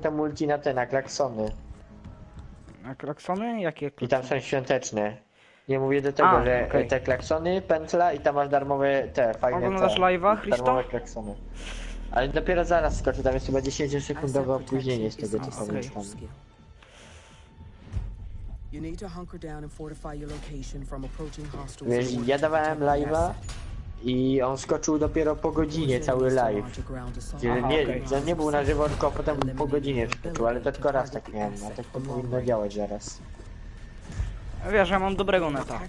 te multi na te, na klaksony. A klaksony? Jakie I tam klaksony? są świąteczne. Nie mówię do tego, A, że okej. te klaksony, pętla i tam masz darmowe te fajne Oglądasz te, live'a, Christo? Darmowe klaksony. Ale dopiero zaraz skoczy, tam jest chyba 10-sekundowe opóźnienie z tego co okej. pamiętam. You need to hunker down and fortify your location from approaching hostiles. Wiesz, ja dawałem live'a. I on skoczył dopiero po godzinie cały live. Czyli Aha, nie, okej. że nie był na żywo, tylko potem po godzinie skoczył, ale to tylko raz tak miałem, a tak to powinno działać zaraz. Wiesz, ja mam dobrego neta.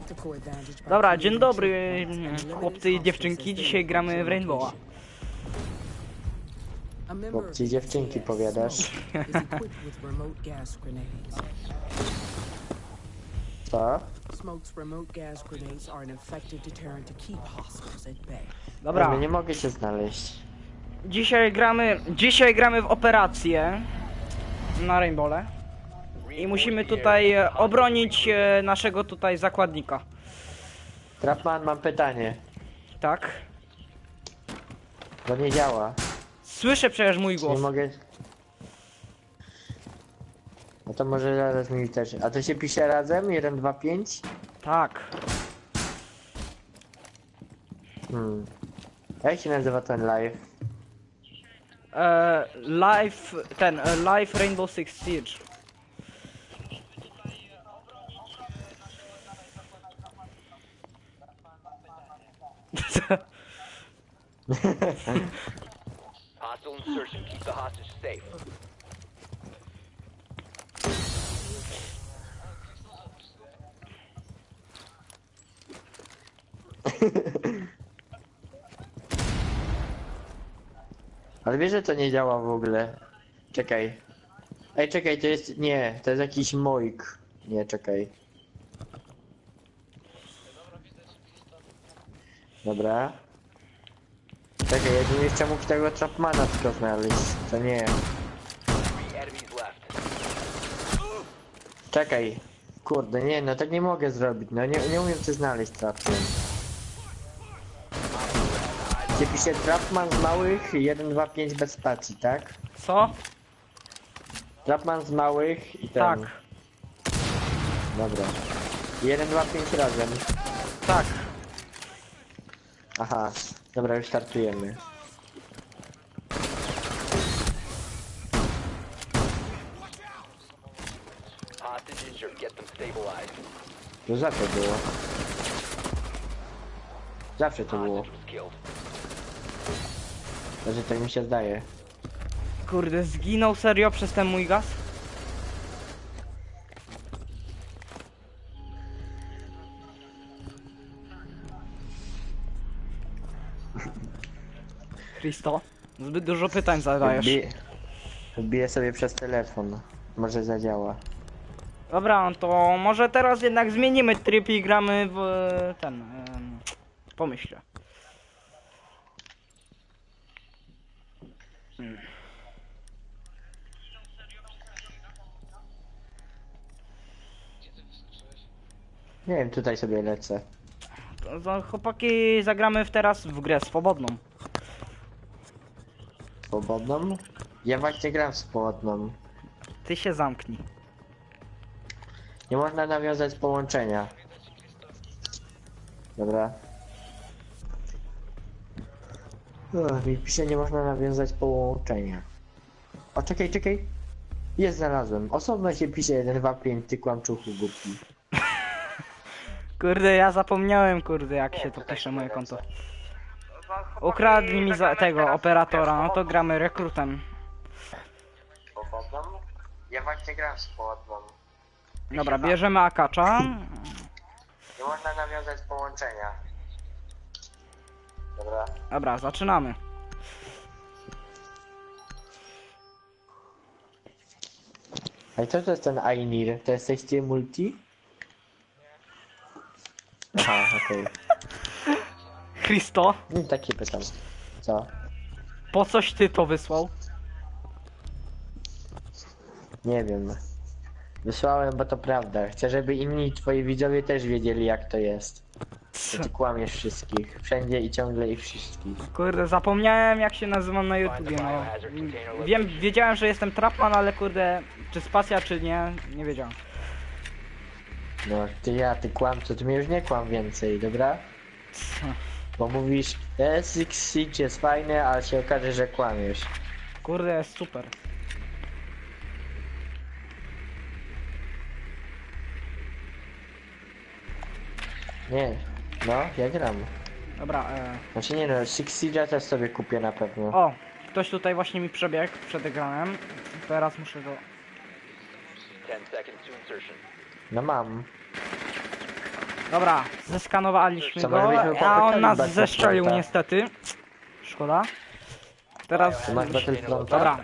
Dobra, dzień dobry chłopcy i dziewczynki. Dzisiaj gramy w Rainbowa. Chłopcy i dziewczynki, powiadasz? To. Dobra, nie mogę cię znaleźć. dzisiaj gramy, dzisiaj gramy w operację na Rainbowle. I musimy tutaj e, obronić e, naszego tutaj zakładnika. Trapman, mam pytanie. Tak? Bo nie działa. Słyszę przecież mój Nie głos. mogę... No to może zaraz mi też... A to się pisze razem? 1, 2, 5? Tak. Hmm. Jak się nazywa ten live? E, live, ten, e, live Rainbow Six Siege. Hostile insertion. Keep the hostage safe. Ale wiesz, że to nie działa w ogóle. Czekaj. Ej, czekaj, to jest... Nie, to jest jakiś moik. Nie, czekaj. Dobra. Czekaj, ja bym jeszcze mógł tego Trapmana tylko znaleźć. To nie. Czekaj. Kurde, nie, no tak nie mogę zrobić. No nie, nie umiem coś znaleźć Trapman. Gdzie pisze Trapman z małych 1, 2, 5 bez spacji, tak? Co? Trapman z małych i ten. Tak, Dobra. 1, 2, 5 razem. tak. Aha. Dobra, już startujemy. Hostage injured. Get them stabilized. To zawsze było. Zawsze to było. Hostage was killed. Znaczy tak mi się zdaje. Kurde, zginął serio przez ten mój gaz? Christo, zbyt dużo pytań zadajesz. Wbi- Wbiję sobie przez telefon. Może zadziała. Dobra, no to może teraz jednak zmienimy tryb i gramy w ten... pomyślę. Nie wiem, tutaj sobie lecę. Chłopaki, zagramy w teraz w grę swobodną. Swobodną? Ja właśnie gram w swobodną. Ty się zamknij. Nie można nawiązać połączenia. Dobra. Ach, mi pisze, nie można nawiązać połączenia. O, czekaj, czekaj. Jest, znalazłem. Osobno się pisze 1, 2, 5, ty kłamczuchu głupi. Kurde, ja zapomniałem, kurde, jak się to pisze moje konto. Ukradli mi za tego operatora, no to gramy rekrutem. Swobodną? Ja właśnie gram w swobodną. Dobra, bierzemy akacza. Nie można nawiązać połączenia. Dobra. Dobra, zaczynamy. A co to jest ten Ainir? To jesteście multi? Okej. Christo, Okay. Takie pytam. Co? po coś ty to wysłał? Nie wiem. Wysłałem, bo to prawda. Chcę, żeby inni twoi widzowie też wiedzieli jak to jest. Ty kłamiesz wszystkich. Wszędzie i ciągle i wszystkich. Kurde, zapomniałem jak się nazywam na YouTubie, no. Wiem, wiedziałem, że jestem Trapman, ale kurde, czy spacja, czy nie, nie wiedziałem. No, ty ja, ty kłamco, ty mnie już nie kłam więcej, dobra? Bo mówisz, e, Six Siege jest fajny, ale się okaże, że kłamiesz. Kurde, jest super. Nie, no, ja gram. Dobra, e... Znaczy nie no, Six Siege'a też sobie kupię na pewno. O, ktoś tutaj właśnie mi przebiegł przed ekranem. Teraz muszę go... 10 seconds to insertion. No mam. Dobra, zeskanowaliśmy Co, go, a on nas zeszczelił Fronta? niestety. Szkoda. Teraz Ty masz Battlefronta? Dobra.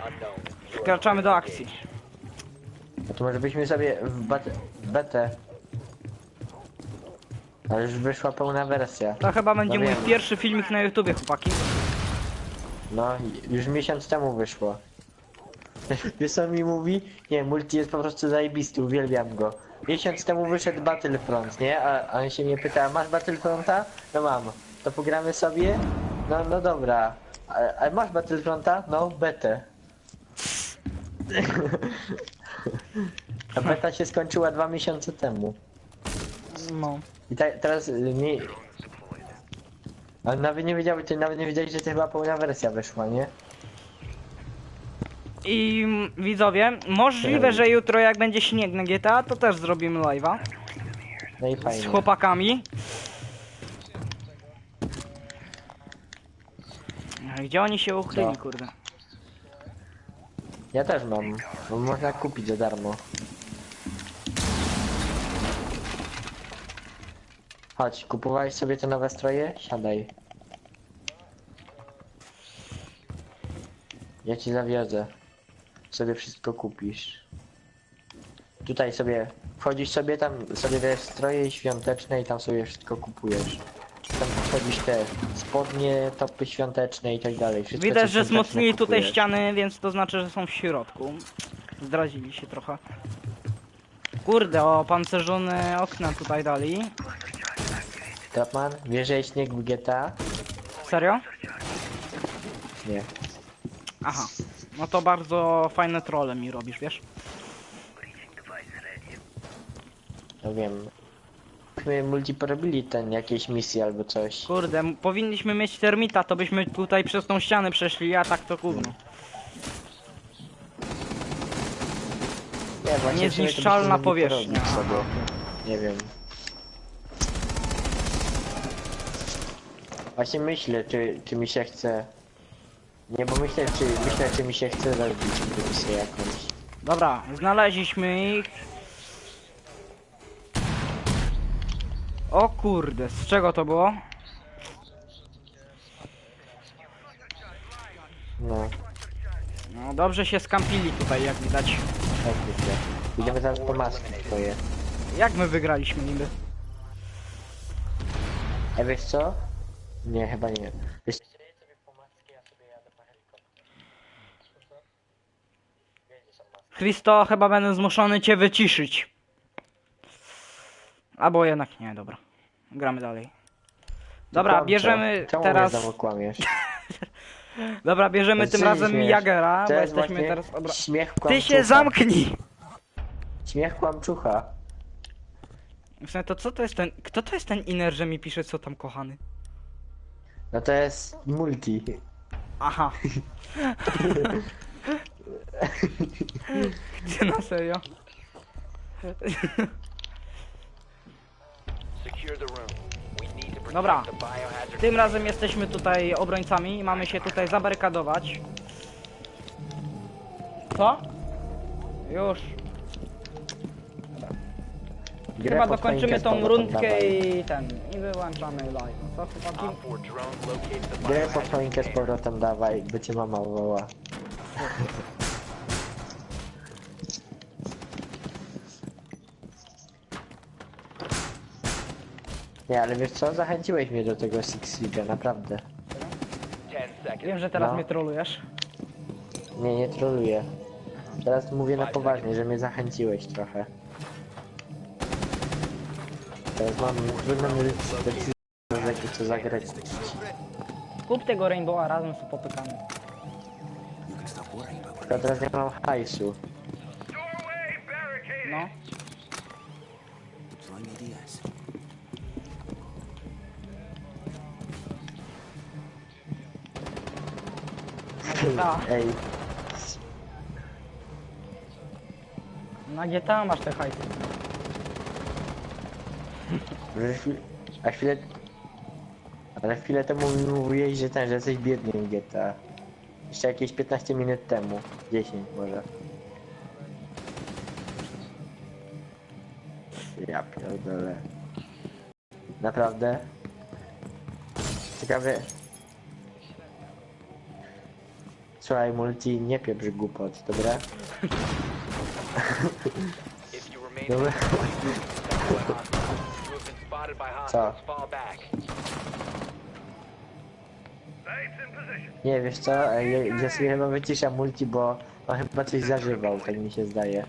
Wkraczamy do akcji. No to może byśmy sobie w bet- betę. Ale już wyszła pełna wersja. To chyba będzie No mój wiem. pierwszy filmik na YouTubie, chłopaki. No, już miesiąc temu wyszło. Wiesz co mi mówi? Nie, multi jest po prostu zajebisty, uwielbiam go. Miesiąc temu wyszedł Battlefront, nie? A, a on się mnie pyta, masz Battlefronta? No mam. To pogramy sobie? No, no dobra. A, a masz Battlefronta? No, betę. A beta się skończyła dwa miesiące temu. No. I te, teraz y, nie... Ale nawet nie wiedziałeś, ty nawet nie wiedziałeś, że to chyba pełna wersja wyszła, nie? I widzowie, możliwe, że jutro jak będzie śnieg na GTA, to też zrobimy live'a No i z fajnie. chłopakami. Gdzie oni się uchyli, Co? kurde? Ja też mam, bo można kupić za darmo. Chodź, kupowałeś sobie te nowe stroje? Siadaj. Ja ci zawiozę. Sobie wszystko kupisz. Tutaj sobie, wchodzisz sobie tam, sobie te stroje świąteczne i tam sobie wszystko kupujesz. Tam wchodzisz te spodnie, topy świąteczne i tak dalej. Wszystko, co Widać, że świąteczne wzmocnili tutaj kupujesz. ściany, więc to znaczy, że są w środku. Zdradzili się trochę. Kurde, o pancerzone okna tutaj dali. Trapman, wiesz, że jest śnieg w GTA? Serio? Nie. Aha. No to bardzo fajne trolle mi robisz, wiesz? No wiem. Myśmy multi porobili ten jakieś misje albo coś. Kurde, m- powinniśmy mieć termita, to byśmy tutaj przez tą ścianę przeszli, a tak to gówno. Nie, właśnie w sumie to Niezniszczalna mogli powierzchnia. porobić sobie. Nie wiem. Właśnie myślę, czy, czy mi się chce... Nie, bo myślę, czy, myślę, czy mi się chce zrobić misję jakąś. Dobra, znaleźliśmy ich. O kurde, z czego to było? No, No dobrze się skampili tutaj, jak widać. tak myślę. Idziemy teraz po maski twoje. Jak my wygraliśmy niby? A wiesz co? Nie, chyba nie. Wiesz co? Christo, chyba będę zmuszony cię wyciszyć. Albo jednak nie, dobra. Gramy dalej. Dobra, Kłamco. bierzemy Czemu teraz... mnie znowu kłamiesz? Dobra, bierzemy To tym razem. Jagera, To bo jest jesteśmy właśnie teraz... Obra... Śmiech Ty kłamczucha. się zamknij! Śmiech kłamczucha. W sumie to co to jest ten... Kto to jest ten inner, że mi pisze co tam kochany? No to jest multi. Aha. Gdzie na serio? Secure the room. We need to protect Dobra. the biohazard Tym razem jesteśmy tutaj obrońcami i mamy się tutaj zabarykadować. Co? Już. Grę Chyba pod dokończymy z tą powrotem rundkę dawaj. i ten. I wyłączamy live. Co chłopaki? Op 4 drone located the Grę pod biohazard choinkę z powrotem dawaj, by cię mama woła. Nie, ale wiesz co? Zachęciłeś mnie do tego Six Siege'a, naprawdę. 10 seconds. Wiem, że teraz No. mnie trolujesz. Nie, nie troluję. Teraz mówię na poważnie, że mnie zachęciłeś trochę. Teraz mam trudną decyzję. co zagrać. Kup tego Rainbowa razem z popykami. Tylko teraz nie mam hajsu. GTA, Ej, na GTA masz te hajsy. że chwil- a chwilę... Ale chwilę temu mi mówiłeś, że ten, że jesteś biedny w GTA. Jeszcze jakieś 15 minut temu. 10 może. Ja pierdolę. Naprawdę? Ciekawe... Słuchaj, multi, nie pieprz głupot, dobra? If you remain Dobra. you have been spotted by hostiles. Fall back. Nie, wiesz co, ja, ja sobie chyba wyciszam multi, bo on chyba coś zażywał, tak mi się zdaje.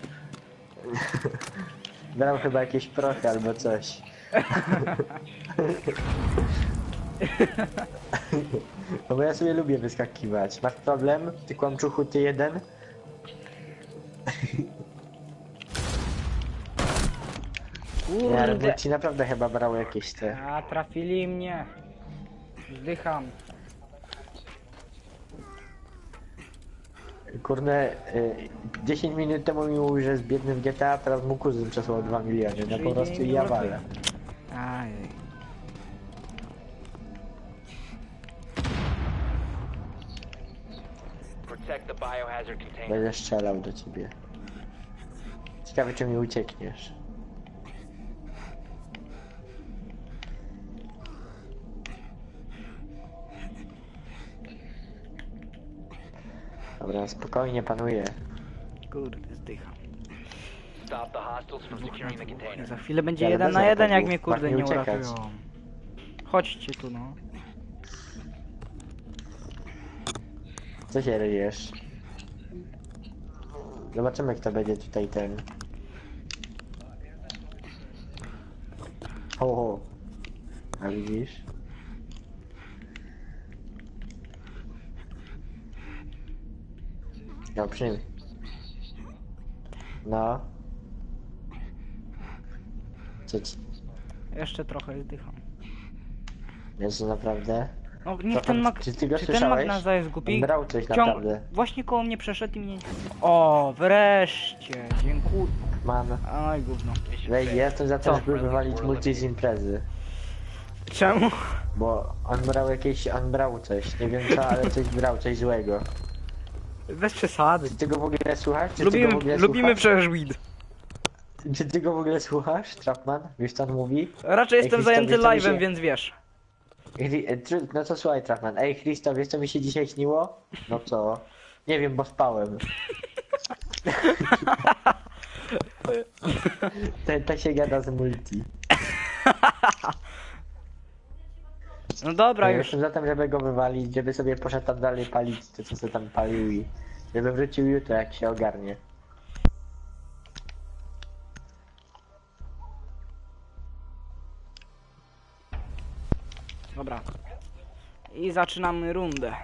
Brał chyba jakieś prochy albo coś. No bo ja sobie lubię wyskakiwać. Masz problem? Ty kłamczuchu, ty jeden? Nie, ale Kurde. multi naprawdę chyba brał jakieś te... A, trafili mnie. Zdycham. Kurde, y, 10 minut temu mi mówił, że jest biedny w GTA, teraz mu kuzyn przesłał 2 miliony. No po prostu ja walę. Ajej. Biohazard container. Będę strzelał do ciebie. Ciekawe czy mi uciekniesz. Dobra, spokojnie panuję. Kurde, zdycham. Stop the hostiles from securing the container. Za chwilę będzie Ale jeden bez na jeden, jak ataków. mnie kurde Masz nie nie uciekać. uratują. Chodźcie tu no. Co się ryjesz? Zobaczymy kto będzie tutaj ten. Ho, ho. A widzisz? No przy No. Co ci? Jeszcze trochę zdycham. Jest naprawdę? No niech ten mag... czy ty go Czy ten słyszałeś? magnaza jest głupi? brał coś naprawdę. Właśnie koło mnie przeszedł i mnie... O, wreszcie. Dziękuję. Mam. Aj, gówno. Wej, za to, Co? żeby wywalić multi z imprezy. Czemu? Bo on brał jakieś, on brał coś, nie wiem co, ale coś brał, coś złego. Bez przesady. Czy ty go w ogóle słuchasz? Czy ty Lubimy, go w ogóle lubimy słuchasz? przecież weed. Czy ty go w ogóle słuchasz, Trapman? Wiesz co on mówi? Raczej Ej, jestem zajęty co live'em, się- więc wiesz. Chri- e, No to słuchaj, Trapman. Ej, Christo, wiesz co mi się dzisiaj śniło? No co? Nie wiem, bo spałem. Ten tak się gada z multi. No dobra, Ja już. jestem za tym, żeby go wywalić, żeby sobie poszedł tam dalej palić to, co sobie tam palił i żeby wrócił jutro, jak się ogarnie. Dobra. I zaczynamy rundę.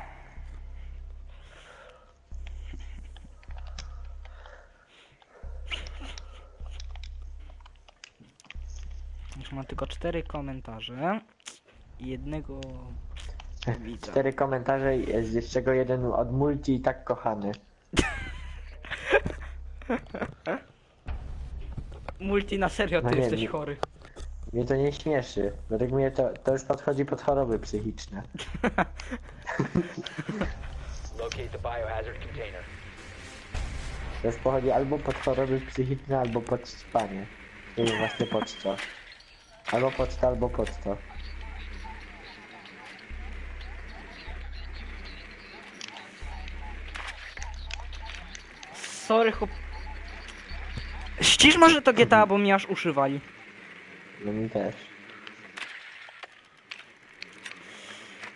Już mam tylko cztery komentarze. I jednego widza. Cztery komentarze, z z czego jeden od multi i tak kochany. Multi na serio, ty No nie, jesteś nie- chory. Mnie to nie śmieszy. Według mnie to, to już podchodzi pod choroby psychiczne. Locate the biohazard container. To już pochodzi albo pod choroby psychiczne, albo pod spanie. Nie wiem właśnie pod co. Albo pod to, albo pod to. Sorry, chłop... Ścisz może to GTA, bo mi aż uszywali. No mi też.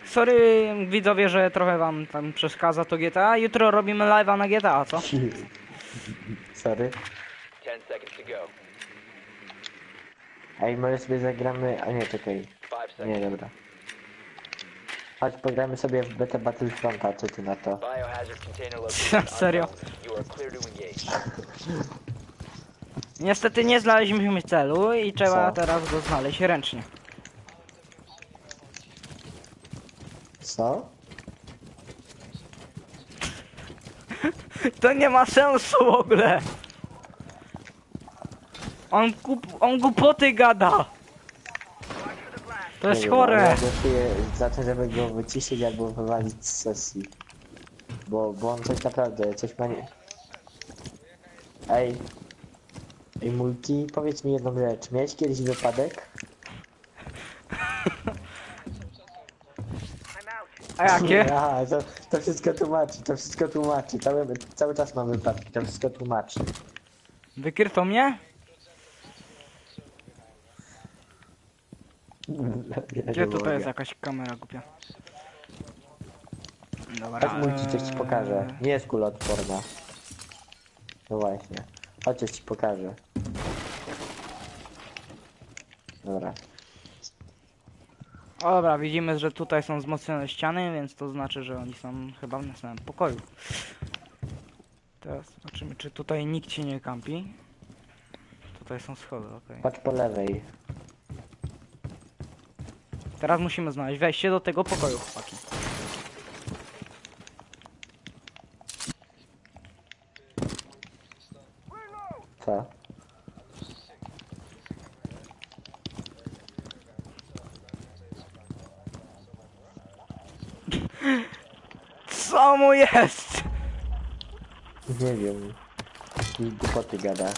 Sorry widzowie, że trochę wam tam przeszkadza to GTA. Jutro robimy live'a na GTA, co? Sorry. 10 seconds to go. Ej, może sobie zagramy... A nie, czekaj. 5 Nie, seconds. dobra. Chodź, pogramy sobie w betę Battlefronta, co ty na to? Biohazard container location Serio? unknown. You are clear to engage. Niestety nie znaleźliśmy celu i trzeba Co? teraz go znaleźć ręcznie. Co? To nie ma sensu w ogóle. On, kup, on głupoty gada. To jest chore. Za to, żeby go wyciszyć albo wywalić z sesji. Bo, bo on coś naprawdę, coś ma nie... Ej. Ej, Multi, powiedz mi jedną rzecz. Miałeś kiedyś wypadek? A jakie? Aha, to, to wszystko tłumaczy, to wszystko tłumaczy. Cały, cały czas mam wypadki, to wszystko tłumaczy. Wykryto mnie? Gdzie tutaj jest jakaś kamera głupia? Dobra. Chodź Multi, coś ci pokażę. eee, Nie jest kuloodporna. No właśnie. Chodź, coś ci pokażę. Dobra. O, dobra, widzimy, że tutaj są wzmocnione ściany, więc to znaczy, że oni są chyba w następnym pokoju. Teraz zobaczymy, czy tutaj nikt się nie kampi. Tutaj są schody, okej. Patrz po lewej. Teraz musimy znaleźć wejście do tego pokoju, chłopaki. Co? Co mu jest? Nie wiem. I głupoty gada.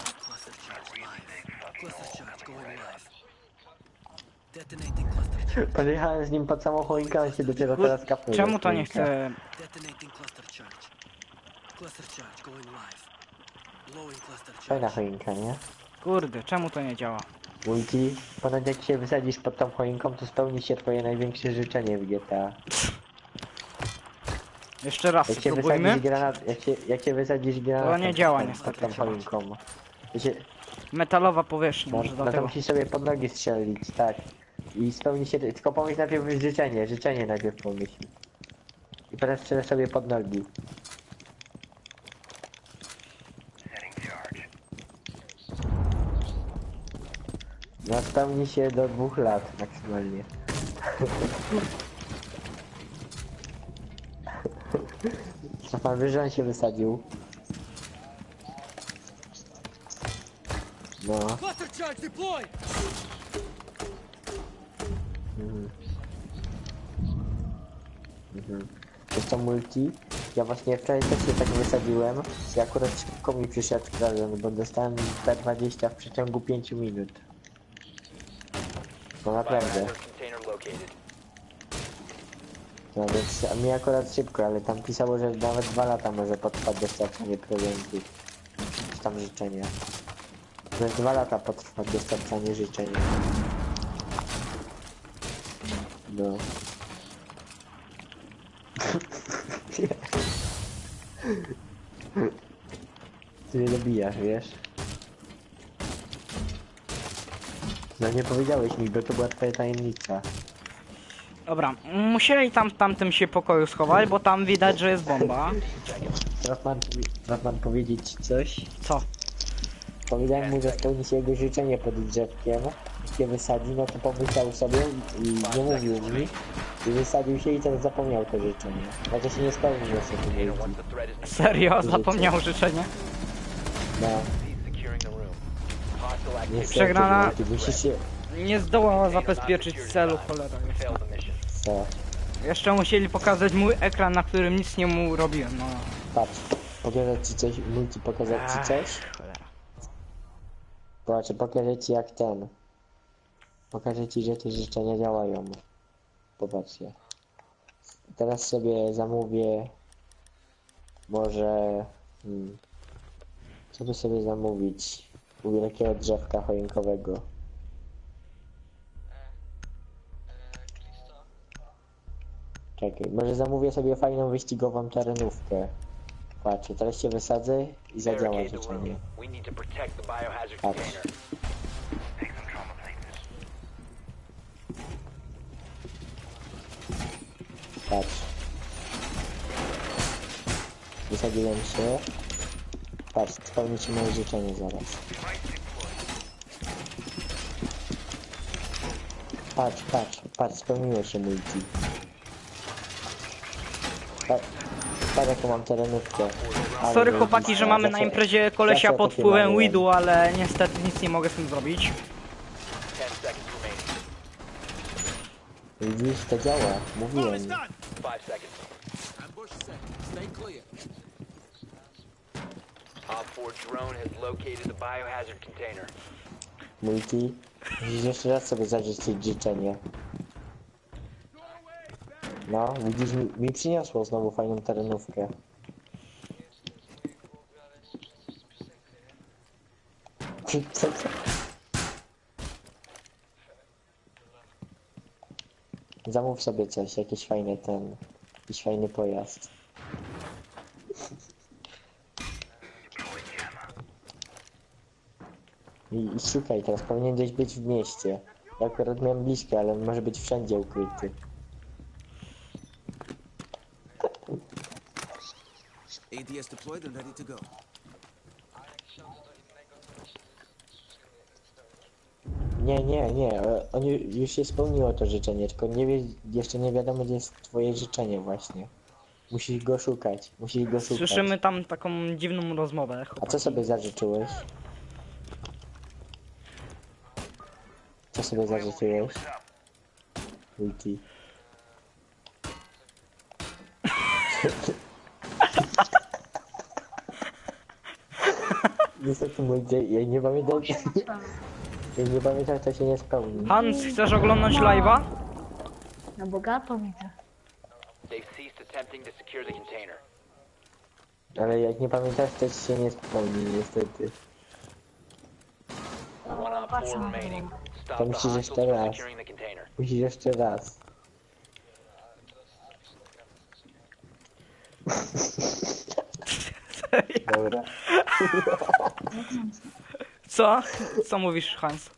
Podjechałem z nim pod samą choinkę, on się dopiero teraz kapnął. Czemu to nie chce... Detonating cluster charge. Cluster charge going live. Blowing cluster Fajna choinka, nie? Kurde, czemu to nie działa? Multi, ponad jak się wysadzisz pod tą choinką, to spełni się twoje największe życzenie w GTA. Jeszcze raz Jak się spróbujmy. wysadzisz granat, jak się, jak się wysadzisz granat nie działa niestety tą chyba. choinką. Się, Metalowa powierzchnia, no, może no to dlatego. musisz sobie pod nogi strzelić, tak. I spełni się, tylko pomyśl najpierw życzenie, życzenie najpierw pomyśl. I potem strzelę sobie pod nogi. No spełni się do dwóch lat maksymalnie. Co pan wie, że on się wysadził? No. Mhm. Mhm. Jest to multi. Ja właśnie wczoraj też się tak wysadziłem. I akurat szybko mi przyszedł prezent, bo dostałem P20 w przeciągu 5 minut. No naprawdę. No więc a mi akurat szybko, ale tam pisało, że nawet 2 lata może potrwać dostarczanie prezentu. Czy tam życzenia. Że 2 lata potrwa dostarczanie życzenia. No. Ty mnie dobijasz, wiesz? No nie powiedziałeś mi, bo to była twoja tajemnica. Dobra, musieli tam w tamtym się pokoju schować, bo tam widać, że jest bomba. Teraz mam, teraz mam powiedzieć coś. Co? Powiedziałem mu, że spełni się jego życzenie pod drzewkiem. Się wysadzi, no to pomyślał sobie i nie mówił mi. I wysadził się i teraz zapomniał to życzenie. Chociaż się nie spełnił niestety Container multi. once the threat is Serio? Zapomniał życzenie? No, niestety Przegrana-. Musisz się... Nie zdołała zabezpieczyć celu, cholera jest. Co? Jeszcze musieli pokazać mój ekran, na którym nic nie mu robiłem, no. Patrz. Pokażę ci coś, multi pokazać ci coś. Cholera. Patrz, pokażę ci jak ten. Pokażę ci, że te życzenia działają. Popatrzcie. Teraz sobie zamówię. Może. Hmm, co by sobie zamówić? U wielkiego drzewka choinkowego. Czekaj, może zamówię sobie fajną wyścigową terenówkę. Patrz, teraz się wysadzę i zadziała życzenie. Patrz. Patrz. Wysadziłem się. Patrz, spełni ci moje życzenie zaraz. Patrz, patrz, patrz, spełniło się mój dzień. Patrz, patrz jaką mam terenówkę. Ale Sorry chłopaki, że mamy na zawsze- imprezie kolesia zawsze pod takie wpływem małe. weedu, ale niestety nic nie mogę z tym zrobić. 10 seconds remaining. Widzisz, to działa, mówiłem. 5 seconds. Ambush set. Stay clear. Op 4 drone has located the biohazard container. Multi, musisz jeszcze raz sobie zażyczyć życzenie. No, widzisz, mi, przyniosło znowu fajną terenówkę. Co, co? Zamów sobie coś, jakiś fajny ten, jakiś fajny pojazd. I, I szukaj teraz, powinien gdzieś być w mieście. Ja akurat miałem blisko, ale może być wszędzie ukryty. ADS deployed and ready to go. Nie, nie, nie, on ju- już się spełniło to życzenie, tylko nie wie, jeszcze nie wiadomo gdzie jest twoje życzenie właśnie. Musisz go szukać, musisz go szukać. Słyszymy tam taką dziwną rozmowę. A chłopaki. co sobie zażyczyłeś? Co sobie zażyczyłeś? Ulti. Niestety mój dzień, ja nie pamiętam. Ja nie pamiętam, to się nie spełni. Hans, chcesz oglądać live'a? Na bogato widzę. They've ceased attempting to secure the container. Ale jak nie pamiętasz, to ci się nie spełni, niestety. One op 4 remaining. Stop To the hostiles jeszcze from raz. securing the container. Musisz jeszcze raz. Dobra. Co? Co mówisz, Hans?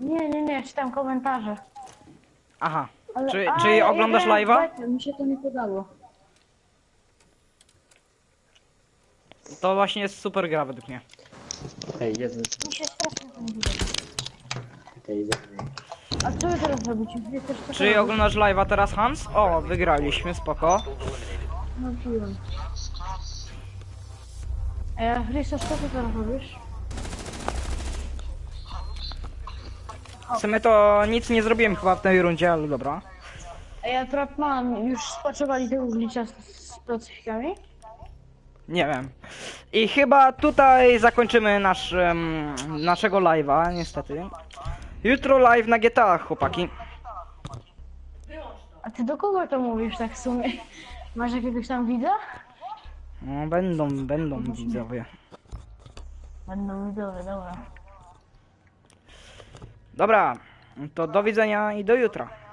Nie, nie, nie, czytam komentarze. Aha. Ale, Czy, a, czy ja oglądasz grałem w live'a? Mi się to nie podało. To właśnie jest super gra według mnie. Ej, Jezu, Mi się strasznie to nie podoba. czekaj, A co wy teraz robicie? Wy też Czy oglądasz live'a teraz, Hans? O, wygraliśmy, spoko. No piłem. Ej, Christos, co ty teraz robisz? W sumie to nic nie zrobiłem chyba w tej rundzie, ale dobra. Ej, ja trap mam, już spaczowali tego glicza z, z placyfikami? Nie wiem. I chyba tutaj zakończymy nasz, em, naszego live'a, niestety. Jutro live na GTA, chłopaki. A ty do kogo to mówisz tak w sumie? Masz jakiegoś tam widza? No, będą, będą widzowie. Będą widzowie, dobra. Dobra, to do widzenia i do jutra.